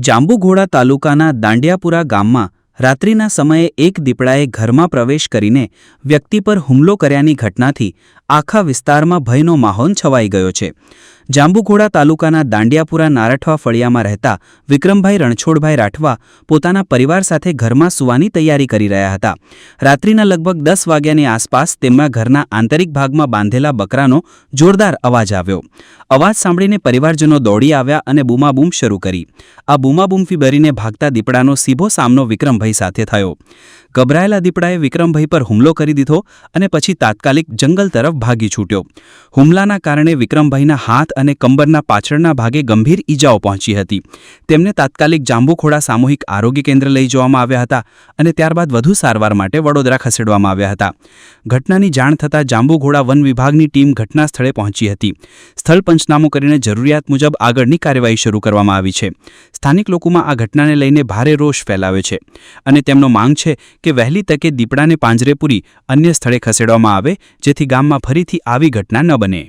જાંબુઘોડા તાલુકાના દાંડિયાપુરા ગામમાં રાત્રિના સમયે એક દીપડાએ ઘરમાં પ્રવેશ કરીને વ્યક્તિ પર હુમલો કર્યાની ઘટનાથી આખા વિસ્તારમાં ભયનો માહોલ છવાઈ ગયો છે. જાંબુઘોડા તાલુકાના દાંડિયાપુરા નારઠવા ફળિયામાં રહેતા વિક્રમભાઈ રણછોડભાઈ રાઠવા પોતાના પરિવાર સાથે ઘરમાં સૂવાની તૈયારી કરી રહ્યા હતા. રાત્રિના લગભગ દસ વાગ્યાની આસપાસ તેમના ઘરના આંતરિક ભાગમાં બાંધેલા બકરાનો જોરદાર અવાજ આવ્યો. અવાજ સાંભળીને પરિવારજનો દોડી આવ્યા અને બૂમાબૂમ શરૂ કરી. આ બૂમાબૂમથી બરીને ભાગતા દીપડાનો સીધો સામનો વિક્રમભાઈ સાથે થયો. ગભરાયેલા દીપડાએ વિક્રમભાઈ પર હુમલો કરી દીધો અને પછી તાત્કાલિક જંગલ તરફ ભાગી છૂટ્યો. હુમલાના કારણે વિક્રમભાઈના હાથ અને કંબરના પાછળના ભાગે ગંભીર ઈજાઓ પહોંચી હતી. તેમને તાત્કાલિક જાંબુખોડા સામૂહિક આરોગ્ય કેન્દ્ર લઈ જવામાં આવ્યા હતા અને ત્યારબાદ વધુ સારવાર માટે વડોદરા ખસેડવામાં આવ્યા હતા. ઘટનાની જાણ થતાં જાંબુઘોડા વન વિભાગની ટીમ ઘટના સ્થળે પહોંચી હતી. સ્થળ પંચનામું કરીને જરૂરિયાત મુજબ આગળની કાર્યવાહી શરૂ કરવામાં આવી છે. સ્થાનિક લોકોમાં આ ઘટનાને લઈને ભારે રોષ ફેલાવે છે અને તેમનો માંગ છે કે વહેલી તકે દીપડાને પાંજરે પૂરી અન્ય સ્થળે ખસેડવામાં આવે, જેથી ગામમાં ફરીથી આવી ઘટના ન બને.